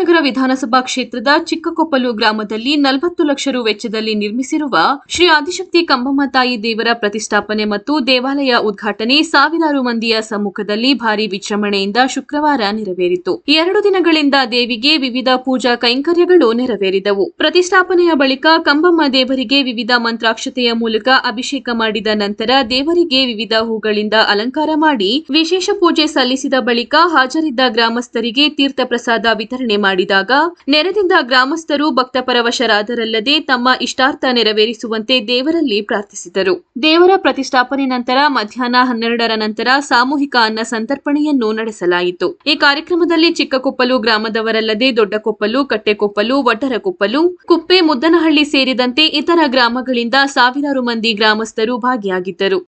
ಕುಶಾಲನಗರ ವಿಧಾನಸಭಾ ಕ್ಷೇತ್ರದ ಚಿಕ್ಕಕೊಪ್ಪಲು ಗ್ರಾಮದಲ್ಲಿ ನಲವತ್ತು ಲಕ್ಷ ರು ವೆಚ್ಚದಲ್ಲಿ ನಿರ್ಮಿಸಿರುವ ಶ್ರೀ ಆದಿಶಕ್ತಿ ಕಂಬಮ್ಮ ತಾಯಿ ದೇವರ ಪ್ರತಿಷ್ಠಾಪನೆ ಮತ್ತು ದೇವಾಲಯ ಉದ್ಘಾಟನೆ ಸಾವಿರಾರು ಮಂದಿಯ ಸಮ್ಮುಖದಲ್ಲಿ ಭಾರಿ ವಿಜೃಂಭಣೆಯಿಂದ ಶುಕ್ರವಾರ ನೆರವೇರಿತು. ಎರಡು ದಿನಗಳಿಂದ ದೇವಿಗೆ ವಿವಿಧ ಪೂಜಾ ಕೈಂಕರ್ಯಗಳು ನೆರವೇರಿದವು. ಪ್ರತಿಷ್ಠಾಪನೆಯ ಬಳಿಕ ಕಂಬಮ್ಮ ದೇವರಿಗೆ ವಿವಿಧ ಮಂತ್ರಾಕ್ಷತೆಯ ಮೂಲಕ ಅಭಿಷೇಕ ಮಾಡಿದ ನಂತರ ದೇವರಿಗೆ ವಿವಿಧ ಹೂಗಳಿಂದ ಅಲಂಕಾರ ಮಾಡಿ ವಿಶೇಷ ಪೂಜೆ ಸಲ್ಲಿಸಿದ ಬಳಿಕ ಹಾಜರಿದ್ದ ಗ್ರಾಮಸ್ಥರಿಗೆ ತೀರ್ಥ ಪ್ರಸಾದ ವಿತರಣೆ ಮಾಡಿದಾಗ ನೆರೆದಿಂದ ಗ್ರಾಮಸ್ಥರು ಭಕ್ತಪರವಶರಾದರಲ್ಲದೆ ತಮ್ಮ ಇಷ್ಟಾರ್ಥ ನೆರವೇರಿಸುವಂತೆ ದೇವರಲ್ಲಿ ಪ್ರಾರ್ಥಿಸಿದರು. ದೇವರ ಪ್ರತಿಷ್ಠಾಪನೆ ನಂತರ ಮಧ್ಯಾಹ್ನ ಹನ್ನೆರಡರ ನಂತರ ಸಾಮೂಹಿಕ ಅನ್ನ ಸಂತರ್ಪಣೆಯನ್ನು ನಡೆಸಲಾಯಿತು. ಈ ಕಾರ್ಯಕ್ರಮದಲ್ಲಿ ಚಿಕ್ಕಕೊಪ್ಪಲು ಗ್ರಾಮದವರಲ್ಲದೆ ದೊಡ್ಡಕೊಪ್ಪಲು, ಕಟ್ಟೆಕೊಪ್ಪಲು ವಡ್ಡರಕೊಪ್ಪಲು ಕುಪ್ಪೆ ಮುದ್ದನಹಳ್ಳಿ ಸೇರಿದಂತೆ ಇತರ ಗ್ರಾಮಗಳಿಂದ ಸಾವಿರಾರು ಮಂದಿ ಗ್ರಾಮಸ್ಥರು ಭಾಗಿಯಾಗಿದ್ದರು.